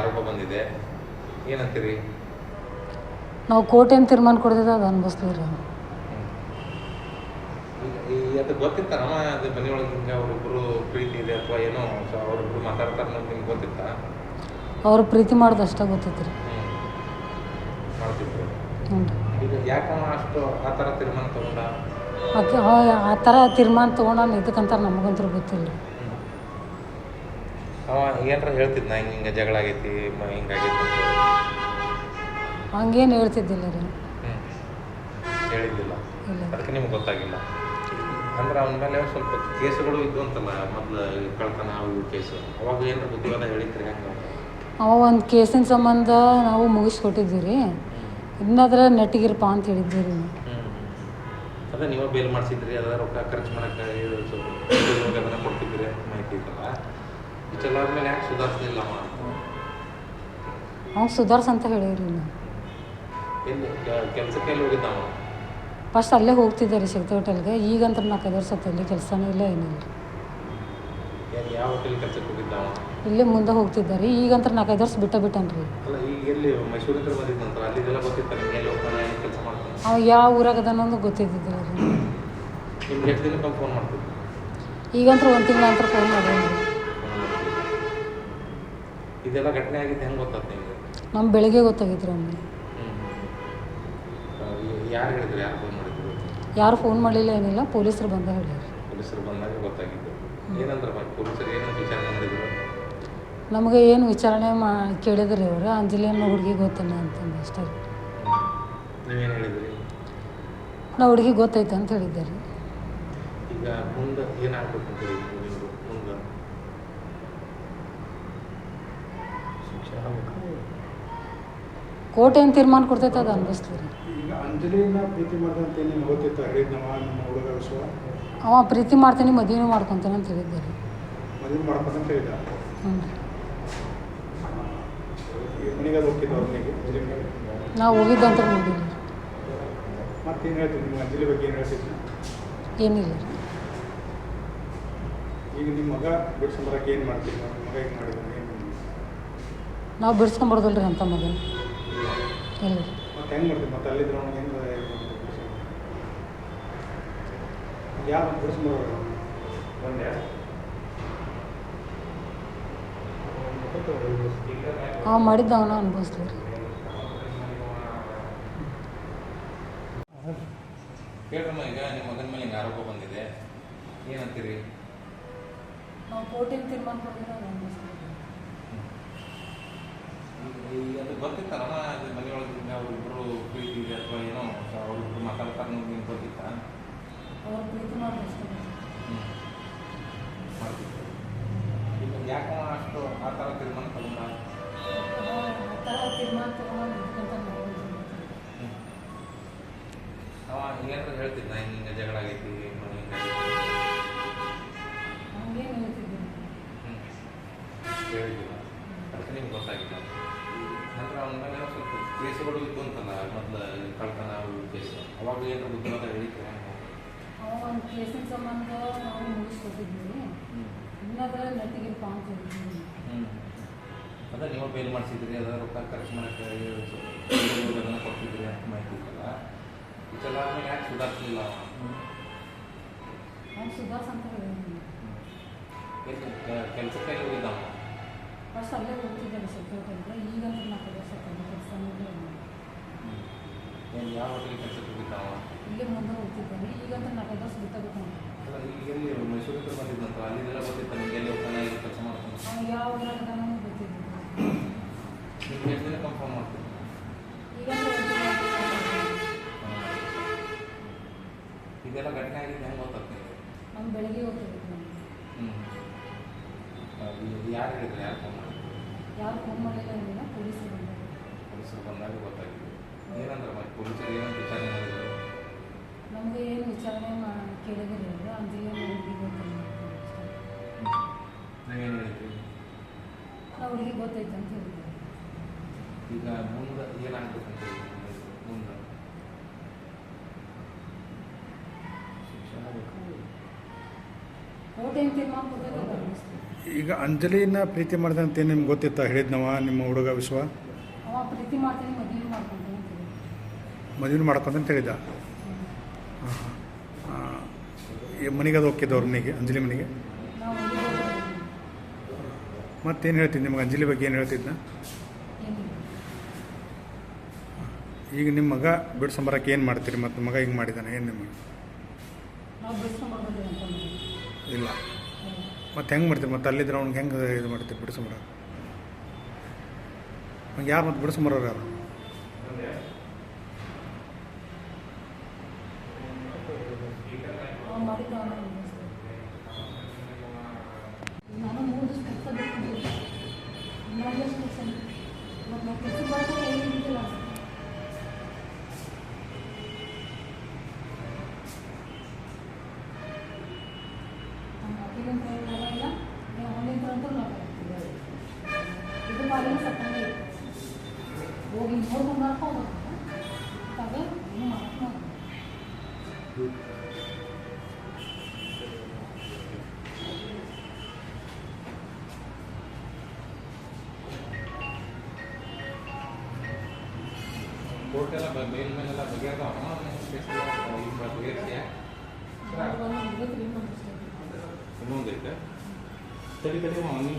ಆರೋಪ ಬಂದಿದೆ. ಏನಂತೀರಿ? ನಾವು ಕೋರ್ಟ್ ಏನು ತೀರ್ಮಾನ ಕೊಡ್ತೈತೆ ಅದು ಅನ್ಭವಿಸ್ತೀವಿ ರೀ ಈ ಅದು ಗೊತ್ತಿತ್ತನಮ್ಮ ಅದು ಮನೆಯೊಳಗೆ ಹಿಂಗೆ ಅವರಿಬ್ಬರು ಪ್ರೀತಿ ಇದೆ ಅಥವಾ ಏನೋ ಸೊ ಅವರಿಬ್ರು ಮಾತಾಡ್ತಾರೆ ಅನ್ನೋದು ನಿಮ್ಗೆ ಗೊತ್ತಿತ್ತಾ? ಅವ್ರು ಪ್ರೀತಿ ಮಾಡೋದು ಅಷ್ಟೇ ಗೊತ್ತೈತೆ ರೀ ಹ್ಞೂ ಮಾಡ್ತಿದ್ರು. ಹ್ಞೂ ರೀ ಈಗ ಯಾಕಮ್ಮ ಅಷ್ಟು ಆ ಥರ ತೀರ್ಮಾನ ತಗೊಂಡ? ಆಕೆ ಆ ಥರ ತೀರ್ಮಾನ ತೊಗೊಂಡು ಇದಕ್ಕಂತ ನಮಗಂತೂ ಗೊತ್ತಿಲ್ಲ. ರೀ ಅವ ಏನಾರ ಹೇಳ್ತಿದ್ನ ಹಿಂಗೆ ಹಿಂಗೆ ಜಗಳ ಆಗೈತಿ ಮ- ಹಿಂಗಾಗೈತಿ ಅಂತ ಹೇಳಿ. ಹಂಗೇನು ಹೇಳ್ತಿದ್ದಿಲ್ಲ ರೀ. ಹೇಳಿದ್ದಿಲ್ಲ. ಇಲ್ಲ. ಅದಕ್ಕೆ ನಿಮ್ಗೆ ಗೊತ್ತಾಗಿಲ್ಲ. ಅಂದ್ರೆ ಅವನ ಮೇಲೆ ಸ್ವಲ್ಪ ಕೇಸುಗಳು ಇದ್ವು ಅಂತಲ್ಲ ಮೊದಲು ಕಳ್ತನ ಅವು ಕೇಸು. ಅವಾಗ ಏನಾರ ಬುದ್ಧಿವಾದ ಹೇಳಿದ್ರಿ ಹೆಂಗೆ ಅವ ಒಂದು ಕೇಸಿನ ಸಂಬಂಧ ನಾವು ಮುಗಿಸ್ಕೊಟ್ಟಿದ್ವಿ ರೀ ಇನ್ನಾದ್ರೆ ನೆಟ್ಟಿಗಿರಪ್ಪ ಅಂತ ಹೇಳಿದ್ವಿ ರೀ. ಅದೇ ನೀವು ಬೇಲ್ ಮಾಡಿಸಿದ್ರಿ ಅದ ರೊಕ್ಕ ಖರ್ಚು ಮಾಡಕ್ಕೆ ಇದು ಸ್ವಲ್ಪ ಅದನ್ನು ಕೊಡ್ತಿದ್ರಿ ಮಾಹಿತಿ ಇತ್ತಲ್ಲ. ಇಷ್ಟೆಲ್ಲ ಆದ್ಮೇಲೆ ಯಾಕೆ ಸುಧಾರಿಸಲಿಲ್ಲ ಅವ ಅವ್ನು ಸುಧಾರ್ಸ್ ಅಂತ ಹೇಳಿರಿ ನಾವು ಕೆಲಸಕ್ಕೆ ಎಲ್ಲಿ ಹೋಗಿದ್ದ ಅವ ಫಸ್ಟ್ ಅಲ್ಲೇ ಹೋಗ್ತಿದ್ದೆ ರೀ ಶಕ್ತಿ ಹೋಟೆಲ್ಗೆ. ಈಗಂತ್ರ ನಾಲ್ಕೈದು ವರ್ಷ ಅಲ್ಲಿ ಕೆಲಸನೂ ಇಲ್ಲ ಏನಿಲ್ಲ. ರೀ ಎಲ್ಲಿ ಯಾವ ಹೋಟೆಲ್ ಕೆಲಸಕ್ಕೆ ಹೋಗಿದ್ದ ಅವ ಇಲ್ಲೇ ಮುಂದೆ ಹೋಗ್ತಿದ್ದೆ ರೀ ಈಗಂತ್ರ ನಾಲ್ಕೈದು ವರ್ಷ ಬಿಟ್ಟ ಬಿಟ್ಟನ್ರಿ. ಅಲ್ಲ ಈಗ ಎಲ್ಲಿ ಮೈಸೂರು ಹತ್ರ ಬಂದಿದ್ದಂತ ಅಲ್ಲಿದೆಲ್ಲ ಗೊತ್ತಿತ್ತ ನಿಮ್ಗೆ ಎಲ್ಲಿ ಹೋಗ್ತಾನೆ ಕೆಲಸ ಮಾಡ್ತಾನೆ? ಅವ ಯಾವ ಊರಾಗ ಅದಾನೊಂದು ಗೊತ್ತಿದ್ದಿಲ್ಲ ರೀ. ನಿಮ್ಗೆ ಎಷ್ಟು ದಿನಕ್ಕೆ ಫೋನ್ ಮಾಡ್ತಿದ್ದೆ? ಈಗಂತ್ರ ಒಂದು ತಿಂಗಳ ನಂತರ ಫೋನ್ ಮಾಡಿದ್ರಿ ಇದೆಲ್ಲ ಘಟನೆ ಆಗಿದ್ದು ಹೆಂಗೆ ಗೊತ್ತಾಯ್ತು ನಿಮಗೆ ನಮ್ಮ ಬೆಳಗ್ಗೆ ಗೊತ್ತಾಗಿದ್ರು ಅವ್ನಿಗೆ ಯಾರು ಹೇಳಿದ್ರು ಯಾರು ಫೋನ್ ಮಾಡಿದ್ರು? ಯಾರು ಫೋನ್ ಮಾಡಲಿಲ್ಲ ಏನಿಲ್ಲ ಪೊಲೀಸರು ಬಂದ ಹೇಳಿದ್ರು. ಪೊಲೀಸರು ಬಂದಾಗ ಗೊತ್ತಾಗಿದ್ದು. ಏನಂದ್ರೆ ಪೊಲೀಸರು ಏನು ವಿಚಾರಣೆ ಮಾಡಿದ್ರು? ನಮಗೆ ಏನು ವಿಚಾರಣೆ ಮಾ ಕೇಳಿದ್ರಿ ಅವರು ಅಂಜಲಿ ಅನ್ನೋ ಹುಡುಗಿ ಗೊತ್ತಲ್ಲ ಅಂತಂದು ಅಷ್ಟೇ. ನೀವೇನು ಹೇಳಿದ್ರಿ? ನಾ ಹುಡುಗಿ ಗೊತ್ತೈತೆ ಅಂತ ಹೇಳಿದ್ದೆ ರೀ. ಈಗ ಮುಂದೆ ಏನಾಗಬೇಕು ಅಂತ ಹೇಳಿದ್ರು ನೀವು ಮುಂದೆ ಕೋರ್ಟ್ ಏನು ತೀರ್ಮಾನ ಕೊಡ್ತೈತೆ ಅದು ಅನ್ಭವಿಸ್ತೀರಿ ಅವ ಪ್ರೀತಿ ಮಾಡ್ತೀನಿ ಮದುವೆ ಮಾಡ್ಕೊತಾನೆ ಅಂತ ಹೇಳಿದ್ದೆ ನಾವು ಹೋಗಿದ್ದಂತ ನೋಡಿಲ್ಲ ಏನಿಲ್ಲ ಈಗ ನಿಮ್ಮ ಮಗ ಬಿಡ್ಸ್ಕೊಂಬರಕ್ಕೆ ಏನು ಮಾಡ್ತೀವಿ ನಿಮ್ಮ ಮಗ ಏನು ಮಾಡಿದ್ದಾನೆ ಏನು ನಾವು ಬಿಡ್ಸ್ಕೊಂಬರ್ದಲ್ಲ ರೀ ಅಂತ ಮಗನ. ಇಲ್ಲ ಅವ ಮಾಡಿದ್ದ ಅವನ ಅನ್ಭವಿಸ್ತೀವಿ ರೀ. ಹೇಳ್ರಮ್ಮ ಈಗ ನಿಮ್ಮ ಮಗನ ಮೇಲೆ ಹಿಂಗೆ ಆರೋಪ ಬಂದಿದೆ. ಏನಂತೀರಿ? ನಾವು ಕೋರ್ಟಿನ ತೀರ್ಮಾನ ಕೊಟ್ಟಿದ್ರೆ ಅದು ಅನ್ಭವಿಸ್ತೀವಿ ಈಗ ಅದು ಗೊತ್ತಿತ್ತಲ್ಲ ಅದು ಮನೆಯೊಳಗೆ ಹಿಂಗೆ ಅವರಿಬ್ಬರು ಪ್ರೀತಿ ಇದೆ ಅಥವಾ ಏನೋ ಸೊ ಅವರಿಬ್ಬರು ಮಾತಾಡ್ತಾರೆ ಅನ್ನೋದು ನಿಮ್ಗೆ ಗೊತ್ತಿತ್ತಾ ಅವ್ರು ಪ್ರೀತಿ ಮಾಡೋದು ಅಷ್ಟೇ ರೀ. ಹ್ಞೂ ಮಾಡ್ತಿದ್ರು ಈಗ ಯಾಕೆ ಅವ ಅಷ್ಟು ಆ ಥರ ತೀರ್ಮಾನ ತಗೊಂಡ ಅವ ಆ ಥರ ತೀರ್ಮಾನ ತೊಗೊಂಡು ಇದಕ್ಕಂತ ನಮಗಂತೂ ಗೊತ್ತಿಲ್ಲ. ಅವ ಏನಾದ್ರು ಹೇಳ್ತಿದ್ದ ಹಿಂಗೆ ಹಿಂಗೆ ಜಗಳ ಆಗೈತಿ ಮನೆ ಹಿಂಗಾಗೈತಿ ಹಂಗೇನು ಹೇಳ್ತಿದ್ದಿಲ್ಲ ಹ್ಞೂ ಹೇಳಿದ್ದಿಲ್ಲ ಅದಕ್ಕೆ ನಿಮ್ಗೆ ಗೊತ್ತಾಗಿಲ್ಲ ನಂತರ ಅವನ ಸ್ವಲ್ಪ ಕೇಸುಗಳು ಮೊದಲು ಕಳ್ತನ ಅವು ಕೇಸು ಅವಾಗ ಏನು ಬುದ್ಧಿವಾದ ಹೇಳಿದ್ರೆ? ಅವ ಒಂದು ಕೇಸಿನ ಸಂಬಂಧ ನಾವು ಮುಗಿಸ್ಕೊಟ್ಟಿದ್ವಿ ಇನ್ನಾದ್ರೆ ಅದೇ ನೀವು ಬೇಲ್ ಮಾಡಿಸಿದ್ರಿ ಅದ ರೊಕ್ಕ ಖರ್ಚು ಮಾಡೋಕ್ಕೆ ಅದನ್ನು ಕೊಡ್ತಿದ್ರಿ ಅಂತ ಮಾಹಿತಿ ಇತ್ತಲ್ಲ? ಇಷ್ಟೆಲ್ಲ ಆದ್ಮೇಲೆ ಯಾಕೆ ಸುಧಾರಿಸಲಿಲ್ಲ? ಸುಧಾರ್ಸ್ ಅಂತ ಕೆಲಸಕ್ಕೆ ಫಸ್ಟ್ ಅಲ್ಲೇ ಹೋಗ್ತಿದ್ದೆ ಸೆಕ್ಯೂರಿಟಿ ಈಗಂತೂ ನಾಲ್ಕು ವರ್ಷ ಕೆಲಸನೂ ಕೆಲಸ ಯಾವ ಹೋಟೆಲ್ ಕೆಲಸಕ್ಕೆ ಇಲ್ಲೇ ಮುಂದೆ ಹೋಗ್ತಿದ್ದೇನೆ. ಈಗಂತೂ ನಾಲ್ಕು ವರ್ಷ ಅಲ್ಲ ಈಗ ಎಲ್ಲಿ ಮೈಸೂರು ಹತ್ರ ಅಲ್ಲಿ ಅಲ್ಲಿದೆಲ್ಲ ಗೊತ್ತಿತ್ತ ನಿಮ್ಗೆ ಎಲ್ಲಿ ಹೋಗ್ತಾನೆ? ಕೆಲಸ ಮಾಡ್ತಾನೆ? ಯಾವ ಗೊತ್ತಿದ್ದಿಲ್ಲ ನಿಮ್ಗೆ ಎಷ್ಟು ದಿನ ಕನ್ಫರ್ಮ್ ಮಾಡ್ತೀನಿ ಈಗಂತೂ ಇದೆಲ್ಲ ಘಟನೆ ಆಗಿದ್ದು ಹೆಂಗೆ ಗೊತ್ತಾಗ್ತದೆ ನಮ್ಮ ಬೆಳಗ್ಗೆ ಹೋಗ್ತಿದ್ದೆ ಹ್ಞೂ ಯಾರು ಹೇಳಿದ್ರು ಯಾರು ಫೋನ್ ಮಾಡಿದ್ರು ಯಾರು ಫೋನ್ ಮಾಡಿಲ್ಲ ಏನಿಲ್ಲ ಪೊಲೀಸರು ಬಂದರು. ಪೊಲೀಸರು ಬಂದಾಗ ಗೊತ್ತಾಗಿದೆ. ಏನಂದ್ರೆ ಮತ್ತೆ ಪೊಲೀಸರು ಏನಂತ ವಿಚಾರಣೆ ಮಾಡಿದ್ರು? ನಮಗೆ ಏನು ವಿಚಾರಣೆ ಕೇಳಿದ್ರೆ ಅವರು. ಹುಡುಗಿ ಗೊತ್ತಿಲ್ಲ ನೀವೇನು ಹೇಳಿದ್ರಿ ನಾವು ಹುಡುಗಿ ಗೊತ್ತೈತೆ ಅಂತ ಹೇಳಿದ್ದೆ ಈಗ ಮುಂದೆ ಏನಾಗ್ಬೇಕಂತ ಹೇಳಿದ್ರಿ? ಮುಂದೆ. ಶಿಕ್ಷಣ ಬೇಕು ತೀರ್ಮಾನ ಮಾಡಿಸ್ತೀವಿ ಈಗ ಅಂಜಲಿನ ಪ್ರೀತಿ ಮಾಡಿದೆ ಅಂತ ನಿಮ್ಗೆ ಗೊತ್ತಿತ್ತ? ಹೇಳಿದ್ನವ ನಿಮ್ಮ ಹುಡುಗ ವಿಶ್ವ? ಅವ ಪ್ರೀತಿ ಮಾಡ್ತೀನಿ ಮದುವೆ ಮಾಡ್ಕೊಂತೀನಿ ಅಂತ ಹೇಳಿದ. ಮದುವೆ ಮಾಡ್ಕೊಂತ ಹೇಳಿದ ಹಾಂ ಹಾಂ ಈ ಮನೆಗೆ ಅದು ಹೋಗಿದ್ದವ್ರ ಮನೆಗೆ ಅಂಜಲಿ ಮನೆಗೆ? ನಾವು. ಮತ್ತೇನು ಹೇಳ್ತಿದ್ದೆ ನಿಮ್ಗೆ ಅಂಜಲಿ ಬಗ್ಗೆ ಏನು ಹೇಳ್ತಿದ್ನ ಏನಿಲ್ಲ. ಈಗ ನಿಮ್ಮ ಮಗ ಬಿಡ್ಸಂಬರಕ್ಕೆ ಏನು ಮಾಡ್ತೀರಿ? ಮತ್ತು ಮಗ ಹಿಂಗೆ ಮಾಡಿದ್ದಾನೆ ಏನು ನಿಮಗೆ? ನಾವು ಇಲ್ಲ. ಮತ್ತೆ ಹೆಂಗೆ ಮಾಡ್ತೀರಿ ಮತ್ತೆ ಅಲ್ಲಿದ್ರೆ ಅವ್ನಿಗೆ ಹೆಂಗೆ ಇದು ಮಾಡ್ತೀರಿ ಬಿಡಿಸಂಬರ ಹಂಗೆ ಯಾರು ಮತ್ತೆ ಬಿಡಿಸಂಬರೋರು ಯಾರು ಅವ್ನು ಮಾಡಿದ್ದು ಕೋರ್ಟ್ ಎಲ್ಲ ಬ- ಮೇಲ್ ಮೇಲೆಲ್ಲ ಬಗೆಹರ್ದಾವ ಕೇಸ್ ಎಲ್ಲ ಈಗ ಬಗೆಹರಿಸ್ಯಾ? ನಾವು ಬಂದು ಇವತ್ತು ಏನು ಮಾಡ್ತೀವಿ ಇನ್ನೊಂದೈತೆ ತಡಿ ತಡಿ ಒಂದು ನಿಮಿಷ